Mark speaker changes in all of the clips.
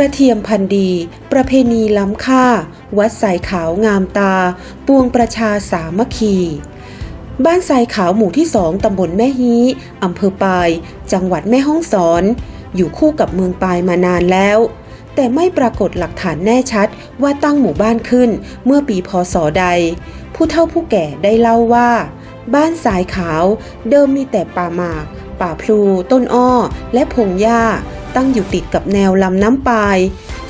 Speaker 1: ระเทียมพันธุ์ดี ประเพณีล้ำค่า วัดสายขาวงามตา ปวงประชาสามัคคี บ้านทรายขาวหมู่ที่สองตำบลแม่ฮีอำเภอปาย จังหวัดแม่ฮ่องสอน อยู่คู่กับเมืองปายมานานแล้ว แต่ไม่ปรากฏหลักฐานแน่ชัดว่าตั้งหมู่บ้านขึ้นเมื่อปีพศใด ผู้เฒ่าผู้แก่ได้เล่าว่า บ้านสายขาวเดิมมีแต่ป่าหมาก ป่าพลู ต้นอ้อ และพงหญ้า ตั้งอยู่ติดกับแนวลำน้ำปาย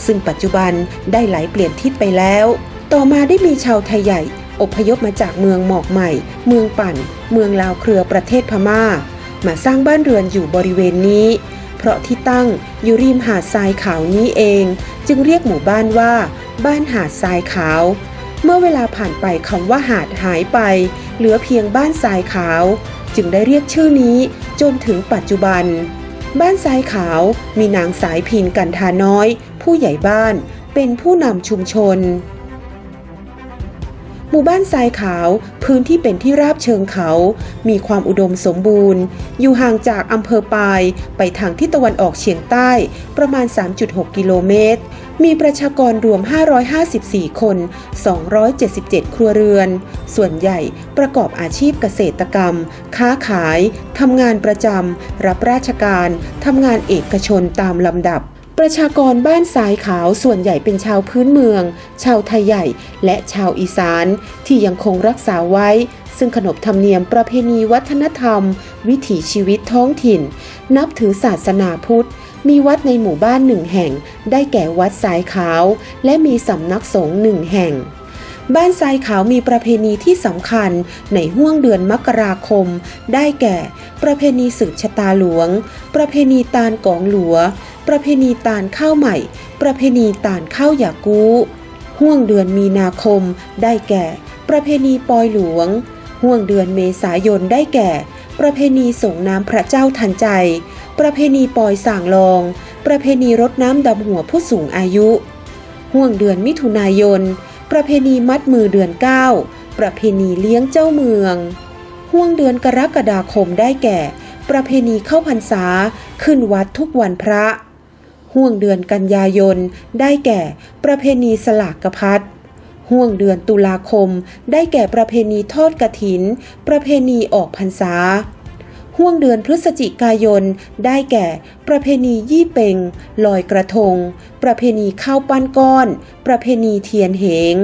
Speaker 1: ซึ่งปัจจุบันได้ไหลเปลี่ยนทิศไปแล้ว ต่อมาได้มีชาวไทยใหญ่อพยพมาจากเมืองหมอกใหม่ เมืองปั่น เมืองลาวเครือประเทศพม่า มาสร้างบ้านเรือนอยู่บริเวณนี้ เพราะที่ตั้งอยู่ริมหาดทรายขาวนี้เอง จึงเรียกหมู่บ้านว่า บ้านหาดทรายขาว เมื่อเวลาผ่านไปคำว่าหาดหายไป เหลือเพียงบ้านทรายขาว จึงได้เรียกชื่อนี้จนถึงปัจจุบัน บ้านทรายขาวมีนางสายพินกันทาน้อย ผู้ใหญ่บ้านเป็นผู้นำชุมชน หมู่บ้านทรายขาวพื้นที่เป็นที่ราบเชิงเขา มีความอุดมสมบูรณ์ อยู่ห่างจากอำเภอปายไปทางทิศตะวันออกเฉียงใต้ประมาณ 3.6 กิโลเมตร มีประชากรรวม 554 คน 277 ครัวเรือน ส่วนใหญ่ประกอบอาชีพเกษตรกรรม ค้าขาย ทำงานประจำ รับราชการ ทำงานเอกชนตามลำดับ ประชากรบ้านสายขาวส่วนใหญ่เป็นชาวพื้นเมือง ชาวไทยใหญ่ และชาวอีสาน ที่ยังคงรักษาไว้ ซึ่งขนบธรรมเนียมประเพณีวัฒนธรรม วิถีชีวิตท้องถิ่น นับถือศาสนาพุทธ มีวัดในหมู่บ้านหนึ่งแห่ง ได้แก่วัดสายขาว และมีสำนักสงฆ์หนึ่งแห่ง บ้านทรายขาวมีประเพณีที่สำคัญในห้วงเดือนมกราคม ได้แก่ ประเพณีสืบชะตาหลวง ประเพณีตาลกองหลัว ประเพณีตาลข้าวใหม่ ประเพณีตาลข้าวหยากูห่วงเดือนมีนาคม ได้แก่ ประเพณีปอยหลวงห่วงเดือนเมษายนได้แก่ ประเพณีส่งน้ำพระเจ้าทันใจ ประเพณีปล่อยส่างลอง ประเพณีรดน้ำดำหัวผู้สูงอายุ ห่วงเดือนมิถุนายน ประเพณีมัดมือเดือน 9 ประเพณีเลี้ยงเจ้าเมือง ห่วงเดือนกรกฎาคมได้แก่ ประเพณีเข้าพรรษาขึ้นวัดทุกวันพระ ห่วงเดือนกันยายนได้แก่ ประเพณีสลากกพัดห่วงเดือนตุลาคม ได้แก่ประเพณีทอดกระถิน ประเพณีออกพรรษา ห่วงเดือนพฤศจิกายน ได้แก่ ประเพณียี่เปงลอยกระทง ประเพณีข้าวปั้นก้อน ประเพณีเทียนเหง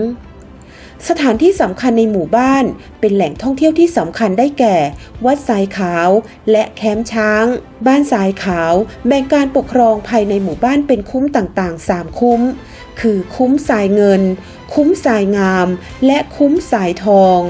Speaker 1: สถานที่สำคัญในหมู่บ้าน เป็นแหล่งท่องเที่ยวที่สำคัญได้แก่ วัดสายขาวและแคมป์ช้าง บ้านสายขาว แบ่งการปกครองภายในหมู่บ้านเป็นคุ้มต่างๆ 3 คุ้ม คือคุ้มสายเงิน คุ้มสายงาม และคุ้มสายทอง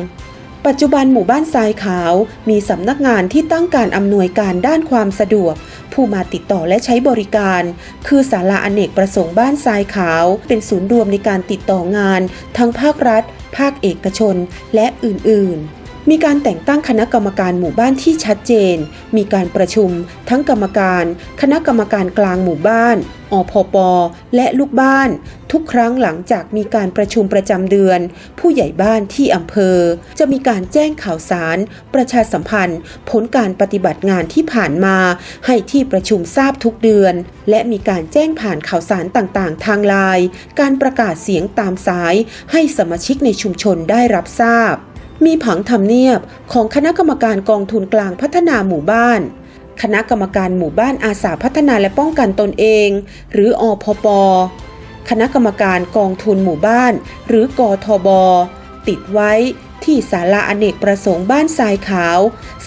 Speaker 1: ปัจจุบันหมู่บ้านทรายขาว มีสำนักงานที่ตั้งการอำนวยการด้านความสะดวก ผู้มาติดต่อและใช้บริการ คือศาลาอเนกประสงค์บ้านทรายขาว เป็นศูนย์รวมในการติดต่องาน ทั้งภาครัฐ ภาคเอกชน และอื่น ๆ มีการแต่งตั้งคณะกรรมการหมู่บ้านที่ชัดเจน มีการประชุม ทั้งกรรมการ คณะกรรมการกลางหมู่บ้านอพปและลูกบ้าน ทุกครั้งหลังจากมีการประชุมประจำเดือน ผู้ใหญ่บ้านที่อำเภอ จะมีการแจ้งข่าวสาร ประชาสัมพันธ์ ผลการปฏิบัติงานที่ผ่านมา ให้ที่ประชุมทราบทุกเดือน และมีการแจ้งผ่านข่าวสารต่างๆ ทางไลน์การประกาศเสียงตามสาย ให้สมาชิกในชุมชนได้รับทราบ มีผังทำเนียบของคณะกรรมการกองทุนกลางพัฒนาหมู่บ้าน คณะกรรมการหมู่บ้านอาสาพัฒนาและป้องกันตนเอง หรืออพป คณะกรรมการกองทุนหมู่บ้าน หรือกทบ ติดไว้ที่ศาลาอเนกประสงค์บ้านทรายขาว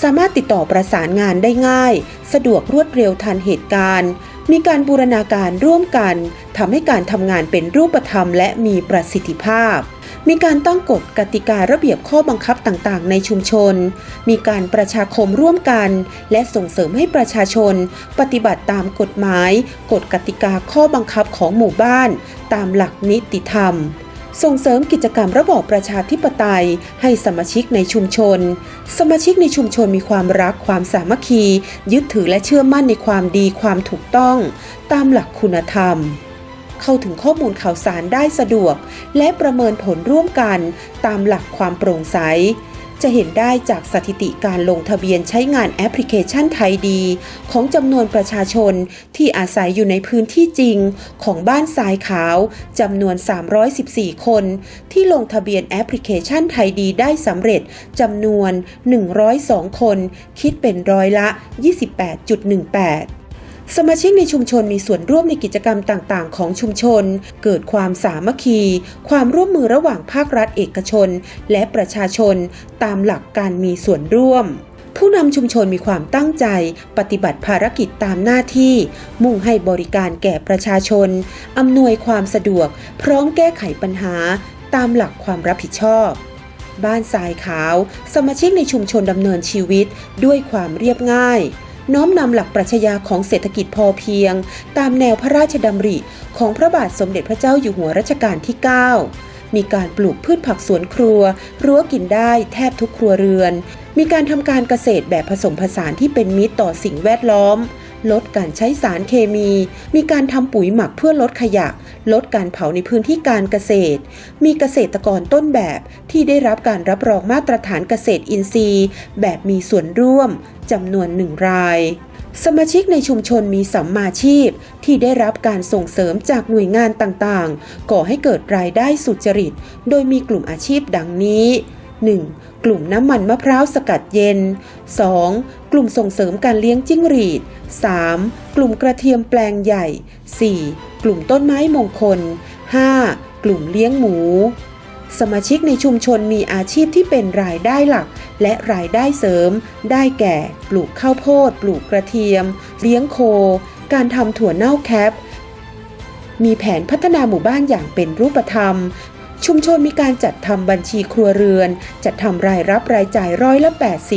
Speaker 1: สามารถติดต่อประสานงานได้ง่าย สะดวกรวดเร็วทันเหตุการณ์ มีการบูรณาการร่วมกันทำให้การทำงานเป็นรูปธรรมและมีประสิทธิภาพ มีการตั้งกฎกติการะเบียบข้อบังคับต่างๆ ในชุมชน มีการประชาคมร่วมกัน และส่งเสริมให้ประชาชน ปฏิบัติตามกฎหมาย กฎกติกาข้อบังคับของหมู่บ้าน ตามหลักนิติธรรม ส่งเสริมกิจกรรมระบอบประชาธิปไตย ให้สมาชิกในชุมชน สมาชิกในชุมชนมีความรักความสามัคคี ยึดถือและเชื่อมั่นในความดีความถูกต้อง ตามหลักคุณธรรม เข้าถึงข้อมูลข่าวสารได้สะดวก และประเมินผลร่วมกันตามหลักความโปร่งใส จะเห็นได้จากสถิติการลงทะเบียนใช้งานแอปพลิเคชันไทยดี ของจำนวนประชาชนที่อาศัยอยู่ในพื้นที่จริงของบ้านทรายขาวจำนวน 314 คน ที่ลงทะเบียนแอปพลิเคชันไทยดีได้สำเร็จจำนวน 102 คน คิดเป็นร้อยละ 28.18 สมาชิกในชุมชนมีส่วนร่วมในกิจกรรมต่างๆ ของชุมชน เกิดความสามัคคี ความร่วมมือระหว่างภาครัฐเอกชน และประชาชน ตามหลักการมีส่วนร่วม ผู้นำชุมชนมีความตั้งใจ ปฏิบัติภารกิจตามหน้าที่ มุ่งให้บริการแก่ประชาชน อำนวยความสะดวก พร้อมแก้ไขปัญหา ตามหลักความรับผิดชอบบ้านทรายขาว สมาชิกในชุมชนดำเนินชีวิตด้วยความเรียบง่าย น้อมนำหลักปรัชญาของเศรษฐกิจพอเพียง ตามแนวพระราชดำริของพระบาทสมเด็จพระเจ้าอยู่หัวรัชกาลที่ 9 มีการปลูกพืชผักสวนครัว รั้วกินได้แทบทุกครัวเรือน มีการทำการเกษตรแบบผสมผสานที่เป็นมิตรต่อสิ่งแวดล้อม ลดการใช้สารเคมี มีการทำปุ๋ยหมักเพื่อลดขยะ ลดการเผาในพื้นที่การเกษตร มีเกษตรกรต้นแบบที่ได้รับการรับรองมาตรฐานเกษตรอินทรีย์ แบบมีส่วนร่วมจำนวนหนึ่งรายสมาชิกในชุมชนมีสัมมาชีพที่ได้รับการส่งเสริมจากหน่วยงานต่างๆ ก่อให้เกิดรายได้สุจริต โดยมีกลุ่มอาชีพดังนี้ 1. กลุ่มน้ำมันมะพร้าวสกัดเย็น 2. กลุ่มส่งเสริมการเลี้ยงจิ้งหรีด 3. กลุ่มกระเทียมแปลงใหญ่ 4. กลุ่มต้นไม้มงคล 5. กลุ่มเลี้ยงหมู สมาชิกในชุมชนมีอาชีพที่เป็นรายได้หลัก และรายได้เสริม ได้แก่ ปลูกข้าวโพด ปลูกกระเทียม เลี้ยงโค การทำถั่วเน่าแคปมีแผนพัฒนาหมู่บ้านอย่างเป็นรูปธรรม ชุมชนมีการจัดทำบัญชีครัวเรือน จัดทำรายรับรายจ่ายร้อยละ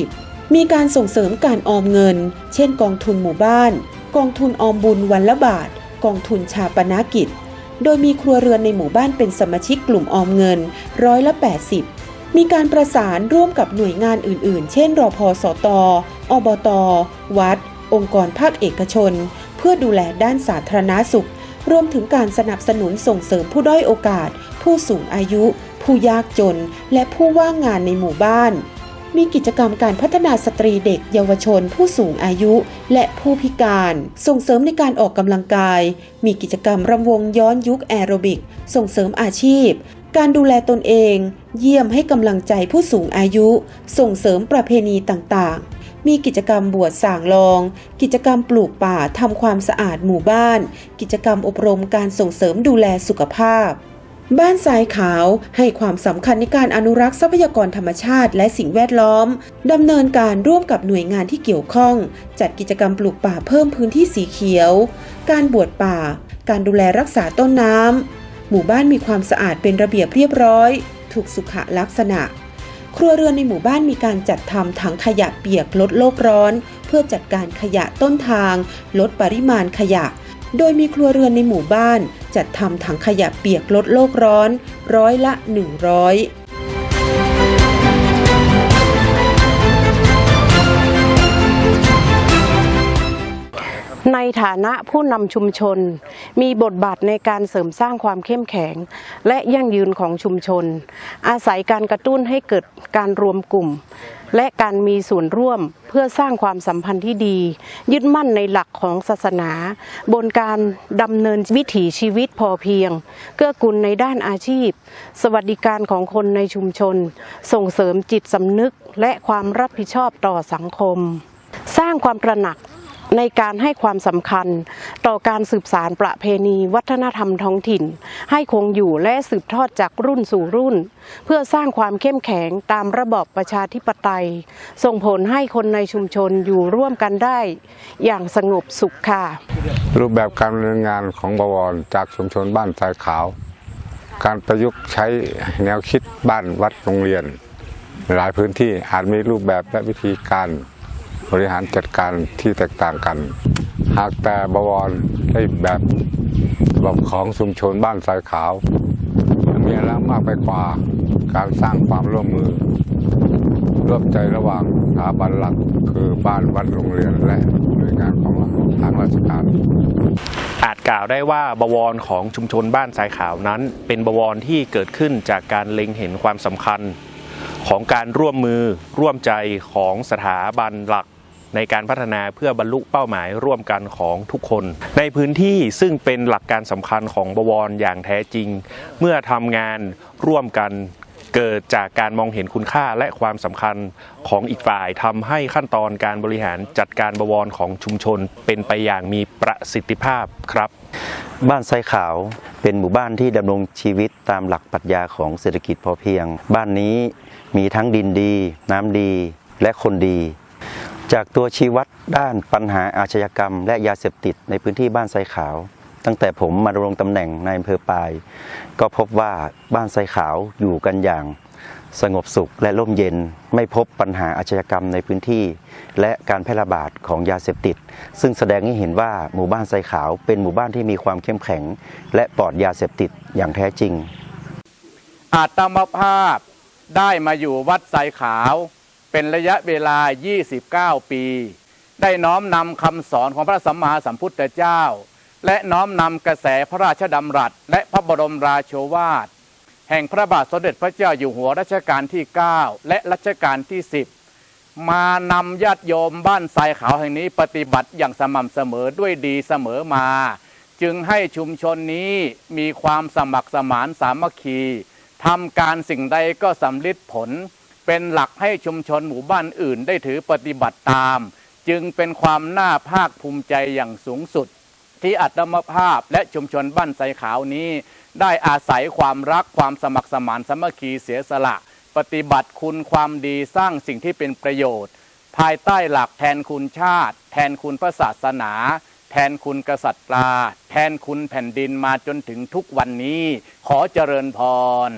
Speaker 1: 80 มีการส่งเสริมการออมเงิน เช่น กองทุนหมู่บ้าน กองทุนออมบุญวันละบาท กองทุนชาปนากิจ โดยมีครัวเรือนในหมู่บ้านเป็นสมาชิกกลุ่มออมเงินร้อยละ 80 มีการประสานร่วมกับหน่วยงานอื่น ๆ เช่นรอพอสต อบต วัด องค์กรภาคเอกชน เพื่อดูแลด้านสาธารณาสุขรวมถึงการสนับสนุนส่งเสริมผู้ด้อยโอกาส ผู้สูงอายุ ผู้ยากจน และผู้ว่างงานในหมู่บ้าน มีกิจกรรมการพัฒนาสตรีเด็กเยาวชน ผู้สูงอายุ และผู้พิการ ส่งเสริมในการออกกำลังกาย มีกิจกรรมรำวงย้อนยุคแอโรบิก ส่งเสริมอาชีพ การดูแลตนเอง เยี่ยมให้กำลังใจผู้สูงอายุ ส่งเสริมประเพณีต่างๆมีกิจกรรมบวชส่างลอง กิจกรรมปลูกป่าทำความสะอาดหมู่บ้าน กิจกรรมอบรมการส่งเสริมดูแลสุขภาพ บ้านทรายขาวให้ความสำคัญในการอนุรักษ์ทรัพยากรธรรมชาติและสิ่งแวดล้อมดำเนินการร่วมกับหน่วยงานที่เกี่ยวข้อง จัดกิจกรรมปลูกป่าเพิ่มพื้นที่สีเขียว การบวชป่า การดูแลรักษาต้นน้ำหมู่บ้านมีความสะอาดเป็นระเบียบเรียบร้อย ถูกสุขลักษณะ ครัวเรือนในหมู่บ้านมีการจัดทำถังขยะเปียกลดโลกร้อน เพื่อจัดการขยะต้นทาง ลดปริมาณขยะ โดยมีครัวเรือนในหมู่บ้าน จัดทำถังขยะเปียกลดโลกร้อน ร้อยละ 100
Speaker 2: ในฐานะผู้นำชุมชน มีบทบาทในการเสริมสร้างความเข้มแข็ง และยั่งยืนของชุมชน อาศัยการกระตุ้นให้เกิดการรวมกลุ่ม และการมีส่วนร่วมเพื่อสร้างความสัมพันธ์ที่ดี ยึดมั่นในหลักของศาสนา บนการดำเนินวิถีชีวิตพอเพียง เกื้อกูลในด้านอาชีพ สวัสดิการของคนในชุมชน ส่งเสริมจิตสำนึกและความรับผิดชอบต่อสังคม สร้างความตระหนัก ในการให้ความสำคัญ ต่อการสืบสารประเพณี วัฒนธรรมท้องถิ่น ให้คงอยู่และสืบทอดจากรุ่นสู่รุ่น เพื่อสร้างความเข้มแข็งตามระบอบประชาธิปไตย ส่งผลให้คนในชุมชนอยู่ร่วมกันได้ อย่างสงบสุขค่ะ
Speaker 3: รูปแบบการดำเนินงานของบวรจากชุมชนบ้านทรายขาว การประยุกต์ใช้แนวคิดบ้านวัดโรงเรียน หลายพื้นที่อาจมีรูปแบบและวิธีการ บริหารจัดการที่แตกต่างกัน หากแต่บวรได้แบบแบบของชุมชนบ้านทรายขาวมีอะไรมากไปกว่าการสร้างความร่วมมือ ร่วมใจระหว่างสถาบันหลักคือบ้านวัดโรงเรียนและหน่วยงานของทางราชการ
Speaker 4: อาจกล่าวได้ว่าบวรของชุมชนบ้านสายขาวนั้น เป็นบวรที่เกิดขึ้นจากการเล็งเห็นความสำคัญ ของการร่วมมือร่วมใจของสถาบันหลัก ในการพัฒนาเพื่อบรรลุเป้าหมายร่วมกันของทุกคน ในพื้นที่ซึ่งเป็นหลักการสำคัญของบวรอย่างแท้จริง เมื่อทำงานร่วมกันเกิดจากการมองเห็นคุณค่าและความสำคัญของอีกฝ่ายทำให้ขั้นตอนการบริหารจัดการบวรของชุมชน เป็นไปอย่างมีประสิทธิภาพครับ
Speaker 5: บ้านไซขาวเป็นหมู่บ้านที่ดำรงชีวิตตามหลักปรัชญาของเศรษฐกิจพอเพียง บ้านนี้มีทั้งดินดี น้ำดีและคนดี จากตัวชี้วัดด้านปัญหาอาชญากรรม และยาเสพติดในพื้นที่บ้านไซขาว ตั้งแต่ผมมาดำรงตำแหน่งในอำเภอปาย ก็พบว่าบ้านไซขาวอยู่กันอย่าง สงบสุขและร่มเย็นไม่พบปัญหาอาชญากรรมในพื้นที่ และการแพร่ระบาดของยาเสพติด ซึ่งแสดงให้เห็นว่าหมู่บ้านไซขาว เป็นหมู่บ้านที่มีความเข้มแข็ง และปลอดยาเสพติดอย่างแท้จริง
Speaker 6: อาตมภาพได้มาอยู่วัดไซขาว เป็นระยะเวลา 29 ปี ได้น้อมนำคำสอนของพระสัมมาสัมพุทธเจ้า และน้อมนำกระแสพระราชดำรัส และพระบรมราโชวาท แห่งพระบาทสมเด็จพระเจ้าอยู่หัวรัชกาลที่ 9 และรัชกาลที่ 10 มานำญาติโยมบ้านทรายขาวแห่งนี้ปฏิบัติอย่างสม่ำเสมอด้วยดีเสมอมา จึงให้ชุมชนนี้มีความสมัครสมานสามัคคีทำการสิ่งใดก็สำลิดผล เป็นหลักให้ชุมชนหมู่บ้านอื่นได้ถือปฏิบัติตาม จึงเป็นความน่าภาคภูมิใจอย่างสูงสุด ที่อัตมภาพและชุมชนบ้านไซขาวนี้ ได้อาศัยความรักความสมัครสมานสมัคคีเสียสละ ปฏิบัติคุณความดีสร้างสิ่งที่เป็นประโยชน์ ภายใต้หลักแทนคุณชาติ แทนคุณพระศาสนา แทนคุณกษัตริย์ปลาแทนคุณแผ่นดินมาจนถึงทุกวันนี้ ขอเจริญพร